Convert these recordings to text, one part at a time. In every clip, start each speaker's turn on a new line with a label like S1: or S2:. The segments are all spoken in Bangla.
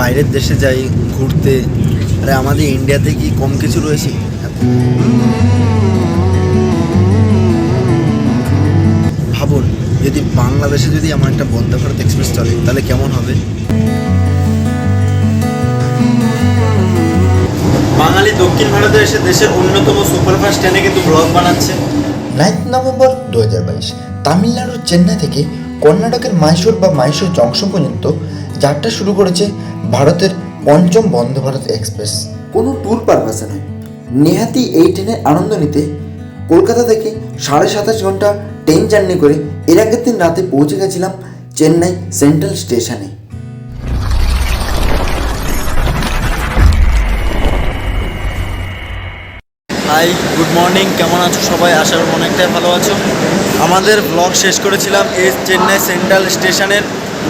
S1: বাইরের দেশে যাই ঘুরতে। আরে আমাদের ইন্ডিয়াতে কি কম কিছু রয়েছে? ভাবুন যদি বাংলাদেশে যদি আমার একটা বন্দে ভারত এক্সপ্রেস চলে তাহলে কেমন হবে? বাঙালি দক্ষিণ ভারতে এসে দেশের অন্যতম সুপারফাস্ট ট্রেনে কিন্তু ব্লগ বানাচ্ছে।
S2: নাইন্থ নভেম্বর দু হাজার বাইশ তামিলনাড়ুর চেন্নাই থেকে কর্ণাটকের মাইসোর বা মাইসোর জংশন পর্যন্ত যাত্রা শুরু করেছে ভারতের পঞ্চম বন্দে ভারত এক্সপ্রেস। কোনো ট্যুর পারপাসে নয়। নেহাতি এই ট্রেনের আনন্দ নিতে কলকাতা থেকে সাড়ে সাতাশ ঘণ্টা ট্রেন জার্নি করে এর আগের দিন রাতে পৌঁছে গেছিলাম চেন্নাই সেন্ট্রাল স্টেশনে
S1: হাই গুড মর্নিং কেমন আছো সবাই? আসার অনেকটাই ভালো আছো। আমাদের ব্লগ শেষ করেছিলাম এই চেন্নাই সেন্ট্রাল স্টেশনের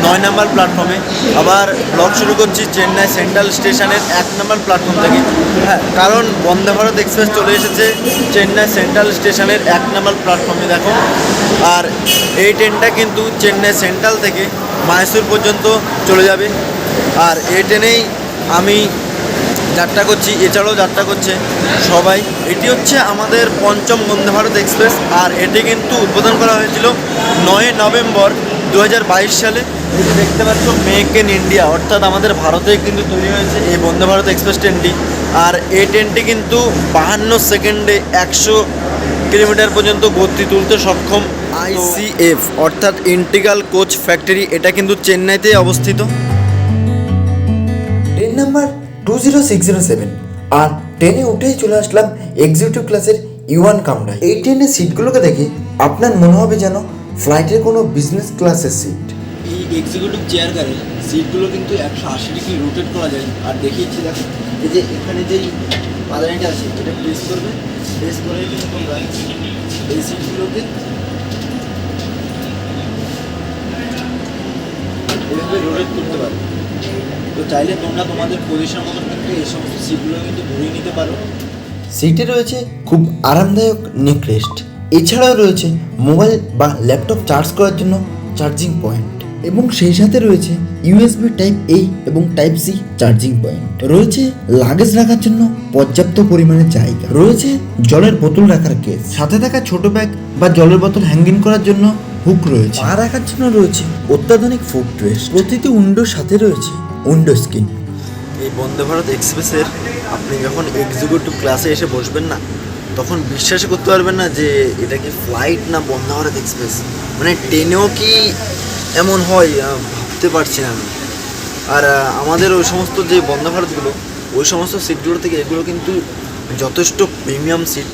S1: নয় নম্বর প্ল্যাটফর্মে আবার ব্লগ শুরু করছি চেন্নাই সেন্ট্রাল স্টেশনের এক নম্বর প্ল্যাটফর্ম থেকে। হ্যাঁ কারণ বন্দে ভারত এক্সপ্রেস চলে এসেছে চেন্নাই সেন্ট্রাল স্টেশনের এক নম্বর প্ল্যাটফর্মে দেখো। আর এই ট্রেনটা কিন্তু চেন্নাই সেন্ট্রাল থেকে মাইসুর পর্যন্ত চলে যাবে। আর এই ট্রেনেই আমি যাত্রা করছি, এছাড়াও যাত্রা করছে সবাই। এটি হচ্ছে আমাদের পঞ্চম বন্দে ভারত এক্সপ্রেস আর এটি কিন্তু উদ্বোধন করা হয়েছিল নয় নভেম্বর দু হাজার বাইশ সালে দেখতে পাচ্ছ মেক ইন ইন্ডিয়া অর্থাৎ আমাদের ভারতে কিন্তু তৈরি হয়েছে এই বন্দে ভারত এক্সপ্রেস ট্রেনটি। আর এই ট্রেনটি কিন্তু বাহান্ন সেকেন্ডে একশো কিলোমিটার পর্যন্ত গতি তুলতে সক্ষম। আইসিএফ অর্থাৎ ইন্টিগ্রাল কোচ ফ্যাক্টরি এটা কিন্তু চেন্নাইতে অবস্থিত।
S2: Train number two zero six zero seven. আর ট্রেনে উঠেই চলে আসলাম এক্সিকিউটিভ ক্লাসের ইউয়ান কামরায়। এই ট্রেনের সিটগুলোকে দেখে আপনার মনে হবে যেন ফ্লাইটের কোনো বিজনেস ক্লাসের সিট
S1: এই এক্সিকিউটিভ চেয়ার গাড়ি সিটগুলো কিন্তু একশো আশি ডিগ্রি রোটেট করা যায়। আর দেখিয়েছি দেখো এই যে এখানে যেই পাদানিটা আছে এটা প্রেস করবে। প্রেস করে কিন্তু তোমরা এই সিটগুলোকে এভাবে রোটেট করতে পারো। তো চাইলে তোমরা তোমাদের পজিশন মতো কিন্তু এই সমস্ত সিটগুলো কিন্তু ঘুরিয়ে নিতে পারো।
S2: সিটে রয়েছে খুব আরামদায়ক নেক রেস্ট এছাড়াও রয়েছে মোবাইল বা ল্যাপটপ চার্জ করার জন্য চার্জিং পয়েন্ট এবং সেই সাথে রয়েছে ইউএসবি টাইপ এ এবং টাইপ সি চার্জিং পয়েন্ট। রয়েছে লাগেজ রাখার জন্য পর্যাপ্ত পরিমাণে জায়গা। রয়েছে জলের বোতল রাখার কেস সাথে থাকা ছোট ব্যাগ বা জলের বোতল হ্যাঙ্গিং করার জন্য হুক রয়েছে। পা রাখার জন্য রয়েছে অত্যাধুনিক ফুড ড্রেস প্রতিটি উইন্ডোর সাথে রয়েছে উইন্ডো স্ক্রিন।
S1: এই বন্দে ভারত এক্সপ্রেসের আপনি যখন এক্সিকিউটিভ ক্লাসে এসে বসবেন না তখন বিশ্বাস করতে পারবেন না যে এটা কি ফ্লাইট না বন্দে ভারত এক্সপ্রেস মানে ট্রেনেও কি এমন হয়? ভাবতে পারছি না আমি। আর আমাদের ওই সমস্ত যে বন্দে ভারতগুলো ওই সমস্ত সিটগুলো থেকে এগুলো কিন্তু যথেষ্ট premium seat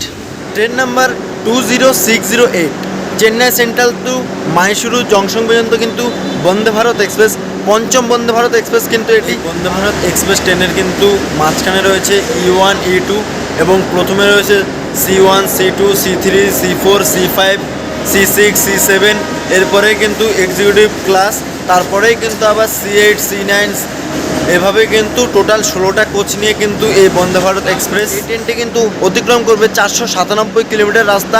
S1: train number two zero six zero eight Chennai central to Mysuru junction পর্যন্ত কিন্তু বন্দে ভারত এক্সপ্রেস পঞ্চম বন্দে ভারত এক্সপ্রেস কিন্তু এটি। বন্দে ভারত এক্সপ্রেস ট্রেনের কিন্তু মাঝখানে রয়েছে ই ওয়ান ই টু এবং প্রথমে রয়েছে C one C two C three C four C five C six C seven এরপরে কিন্তু এক্সিকিউটিভ ক্লাস তারপরেই কিন্তু আবার সি এইট সি নাইন এভাবে কিন্তু টোটাল ষোলোটা কোচ নিয়ে কিন্তু এই বন্দে ভারত এক্সপ্রেস এই ট্রেনটি কিন্তু অতিক্রম করবে চারশো সাতানব্বই কিলোমিটার রাস্তা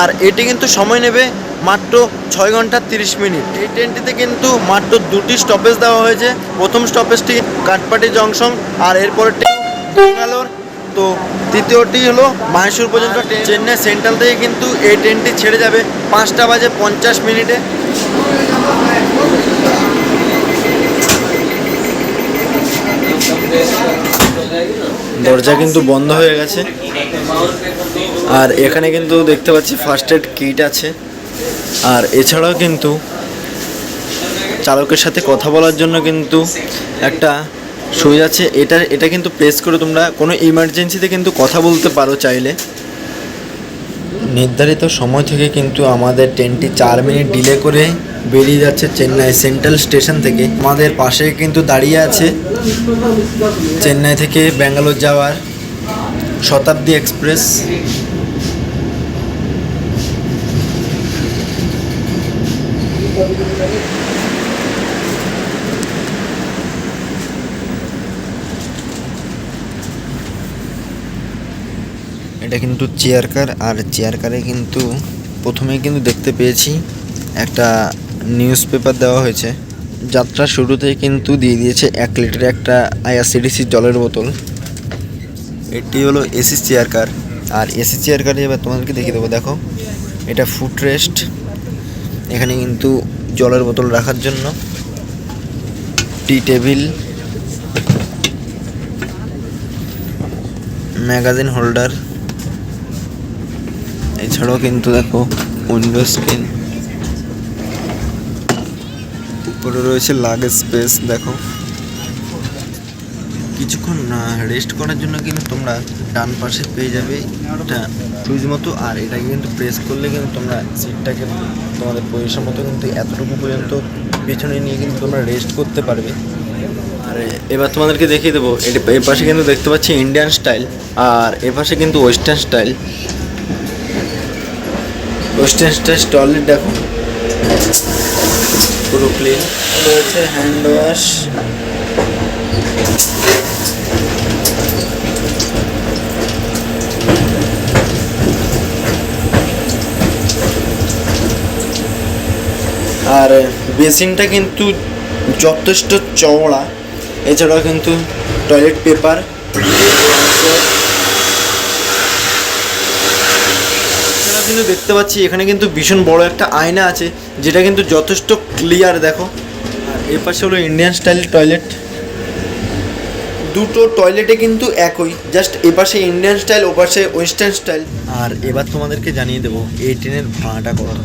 S1: আর এটি কিন্তু সময় নেবে মাত্র ছয় ঘণ্টা তিরিশ মিনিট। এই ট্রেনটিতে কিন্তু মাত্র দুটি স্টপেজ দেওয়া হয়েছে। প্রথম স্টপেজটি কাটপাটি জংশন আর এরপরে ব্যাঙ্গালোর তো তৃতীয়টি হলো মাহেশ্বর পর্যন্ত চেন্নাই সেন্ট্রাল থেকে কিন্তু এই ট্রেনটি ছেড়ে যাবে পাঁচটা বাজে পঞ্চাশ মিনিটে। দরজা কিন্তু বন্ধ হয়ে গেছে। আর এখানে কিন্তু দেখতে পাচ্ছি ফার্স্ট এড কিট আছে। আর এছাড়াও কিন্তু চালকের সাথে কথা বলার জন্য কিন্তু একটা সুইচ আছে এটা এটা কিন্তু প্রেস করে তোমরা কোনো ইমার্জেন্সিতে কিন্তু কথা বলতে পারো চাইলে। নির্ধারিত সময় থেকে কিন্তু আমাদের ট্রেনটি চার মিনিট ডিলে করে বেরিয়ে যাচ্ছে চেন্নাই সেন্ট্রাল স্টেশন থেকে। আমাদের পাশে কিন্তু দাঁড়িয়ে আছে চেন্নাই থেকে ব্যাঙ্গালোর যাওয়ার শতাব্দী এক্সপ্রেস। এটা কিন্তু চেয়ার কার আর চেয়ার কারে কিন্তু প্রথমেই কিন্তু দেখতে পেয়েছি একটা নিউজ পেপার দেওয়া হয়েছে। যাত্রা শুরুতেই কিন্তু দিয়ে দিয়েছে এক লিটার একটা আইআরসিডিসি জলের বোতল। এটি হলো এসি চেয়ার কার আর এসি চেয়ার কারে এবার তোমাদেরকে দেখিয়ে দেবো, দেখো। এটা ফুট রেস্ট এখানে কিন্তু জলের বোতল রাখার জন্য টি টেবিল ম্যাগাজিন হোল্ডার এছাড়াও কিন্তু দেখো উইন্ডো স্ক্রিন উপরে রয়েছে লাগেজ স্পেস দেখো। কিছুক্ষণ রেস্ট করার জন্য কিন্তু তোমরা ডান পাশে পেয়ে যাবে একটা সুইচ মতো। আর এটাকে কিন্তু প্রেস করলে কিন্তু তোমরা সিটটাকে তোমাদের পজিশন মতো কিন্তু এতটুকু পর্যন্ত পেছনে নিয়ে কিন্তু তোমরা রেস্ট করতে পারবে। আর এবার তোমাদেরকে দেখিয়ে দেবো, এটা এ পাশে কিন্তু দেখতে পাচ্ছি ইন্ডিয়ান স্টাইল আর এ পাশে কিন্তু western style western style toilet দেখো। পুরো ক্লিন রয়েছে হ্যান্ড ওয়াশ আর বেসিনটা কিন্তু যথেষ্ট চওড়া। এছাড়াও কিন্তু টয়লেট পেপার কিন্তু দেখতে পাচ্ছি এখানে কিন্তু ভীষণ বড় একটা আয়না আছে, যেটা কিন্তু যথেষ্ট ক্লিয়ার দেখো। আর এ পাশে হলো ইন্ডিয়ান স্টাইল টয়লেট দুটো টয়লেটে কিন্তু একই জাস্ট এপাশে ইন্ডিয়ান স্টাইল ও ওপাশে ওয়েস্টার্ন স্টাইল আর এবার তোমাদেরকে জানিয়ে দেবো, এই ট্রেনের ভাড়াটা কত?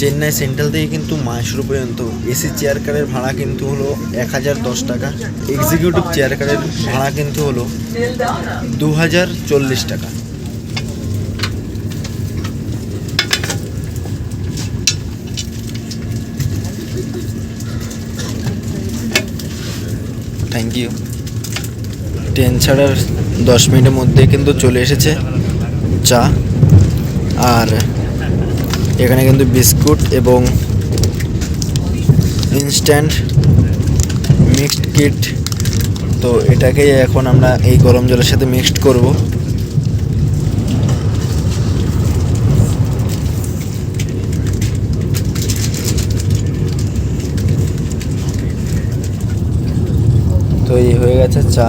S1: চেন্নাই সেন্ট্রাল থেকে কিন্তু মাইসুর পর্যন্ত, এসি চেয়ার কারের ভাড়া কিন্তু হলো এক হাজার দশ টাকা। এক্সিকিউটিভ চেয়ার কারের ভাড়া কিন্তু হলো দু হাজার চল্লিশ টাকা। থ্যাংক ইউ ট্রেন ছাড়ার দশ মিনিটের মধ্যে কিন্তু চলে এসেছে চা আর এখানে কিন্তু বিস্কুট এবং ইনস্ট্যান্ট মিক্সড কিট তো এটাকেই এখন আমরা এই গরম জলের সাথে মিক্সড করব। তো এই হয়ে গেছে চা।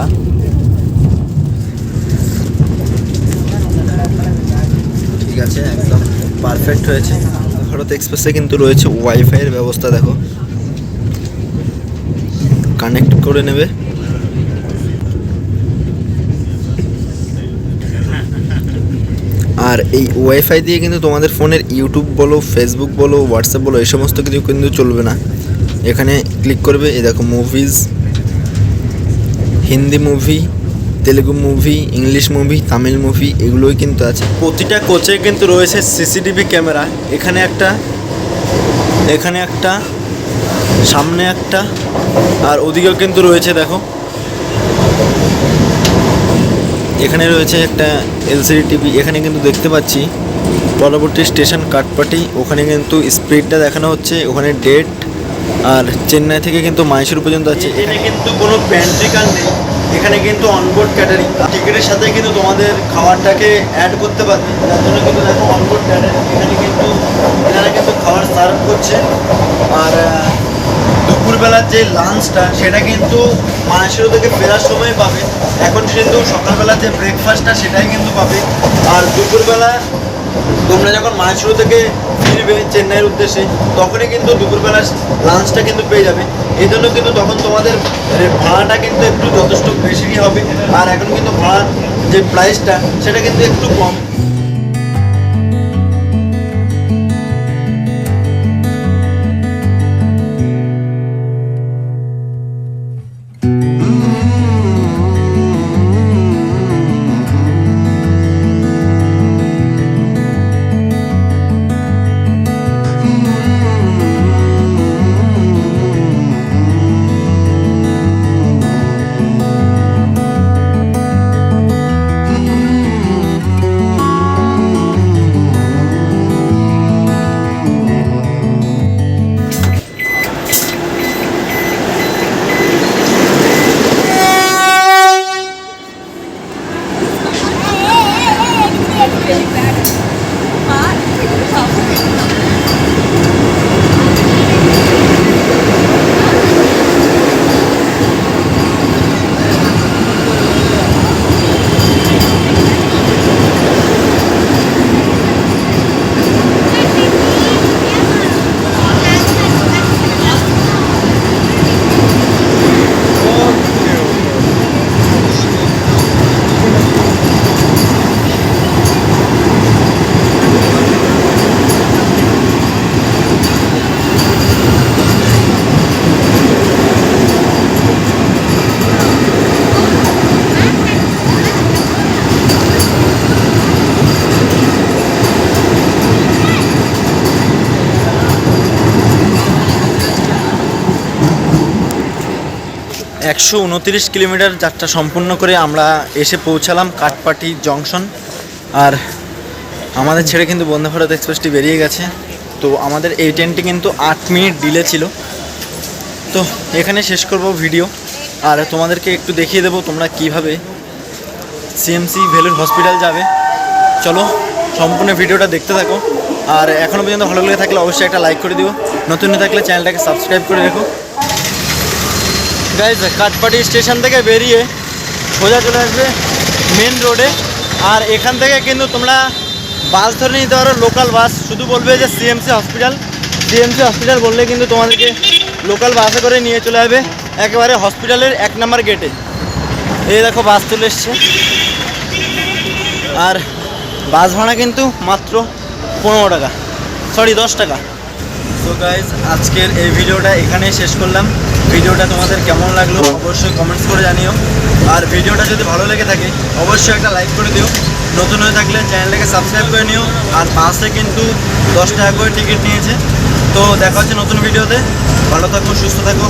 S1: ঠিক আছে, একদম পারফেক্ট হয়েছে। ভারত এক্সপ্রেসে কিন্তু রয়েছে ওয়াইফাইয়ের ব্যবস্থা, দেখো। কানেক্ট করে নেবে। আর এই ওয়াইফাই দিয়ে কিন্তু তোমাদের ফোনের ইউটিউব বলো ফেসবুক বলো হোয়াটসঅ্যাপ বলো, এই সমস্ত কিছু কিন্তু চলবে না। এখানে ক্লিক করবে, এই দেখো movies Hindi movie Telugu movie English movie Tamil movie এগুলোই কিন্তু আছে। প্রতিটা কোচে কিন্তু রয়েছে সিসিটিভি ক্যামেরা। এখানে একটা এখানে একটা, সামনে একটা, আর ওদিকেও কিন্তু রয়েছে, দেখো। এখানে রয়েছে একটা এলসিডি টিভি এখানে কিন্তু দেখতে পাচ্ছি। পরবর্তী স্টেশন কাটপাটি ওখানে কিন্তু স্পিডটা দেখানো হচ্ছে, ওখানে ডেট আর চেন্নাই থেকে কিন্তু মাইসুর পর্যন্ত আছে। এখানে কিন্তু কোনো প্যান্ট্রি কার নেই। এখানে কিন্তু অনবোর্ড ক্যাটারিং টিকিটের সাথে কিন্তু তোমাদের খাবারটাকে অ্যাড করতে পারবে। যার জন্য কিন্তু দেখো অনবোর্ড ক্যাটারিং এখানে কিন্তু এনারা কিন্তু খাবার সার্ভ করছে। আর দুপুরবেলার যে লাঞ্চটা সেটা কিন্তু মানসিরো থেকে ফেরার সময় পাবে। এখন কিন্তু সকালবেলার যে ব্রেকফাস্টটা সেটাই কিন্তু পাবে। আর দুপুরবেলা তোমরা যখন মানসিরো থেকে ফিরবে চেন্নাইয়ের উদ্দেশ্যে তখনই কিন্তু দুপুরবেলা লাঞ্চটা কিন্তু পেয়ে যাবে। এই জন্য কিন্তু তখন তোমাদের ভাড়াটা কিন্তু একটু যথেষ্ট বেশি হবে। আর এখন কিন্তু ভাড়ার যে প্রাইসটা সেটা কিন্তু একটু কম। একশো উনতিরিশ কিলোমিটার যাত্রা সম্পূর্ণ করে আমরা এসে পৌঁছালাম কাঠপাটি জংশন। আর আমাদের ছেড়ে কিন্তু বন্দে ভারত এক্সপ্রেসটি বেরিয়ে গেছে। তো আমাদের এই ট্রেনটি কিন্তু আট মিনিট ডিলে ছিল। তো এখানে শেষ করব ভিডিও। আর তোমাদেরকে একটু দেখিয়ে দেবো তোমরা কীভাবে সিএমসি ভেলুর হসপিটাল যাবে। চলো সম্পূর্ণ ভিডিওটা দেখতে থাকো। আর এখনও পর্যন্ত ভালো লেগে থাকলে অবশ্যই একটা লাইক করে দিও। নতুন থাকলে চ্যানেলটাকে সাবস্ক্রাইব করে রেখো। গাইজ কাঠপাটি স্টেশন থেকে বেরিয়ে সোজা চলে আসবে মেন রোডে আর এখান থেকে কিন্তু তোমরা বাস ধরে নিতে পারো লোকাল বাস শুধু বলবে যে সিএমসি হসপিটাল সিএমসি হসপিটাল বললে কিন্তু তোমাদেরকে লোকাল বাসে করে নিয়ে চলে যাবে একেবারে হসপিটালের এক নম্বর গেটে এই দেখো বাস চলে এসছে। আর বাস ভাড়া কিন্তু মাত্র পনেরো টাকা। সরি দশ টাকা। তো গাইজ আজকের এই ভিডিওটা এখানেই শেষ করলাম। ভিডিওটা তোমাদের কেমন লাগল অবশ্যই কমেন্টস করে জানিও। আর ভিডিওটা যদি ভালো লেগে থাকে, অবশ্যই একটা লাইক করে দিও। নতুন হয়ে থাকলে চ্যানেলটাকে সাবস্ক্রাইব করে নিও। আর পাশে কিন্তু দশ টাকা করে টিকিট নিয়েছে। তো দেখা হচ্ছে নতুন ভিডিওতে। ভালো থাকো, সুস্থ থাকো।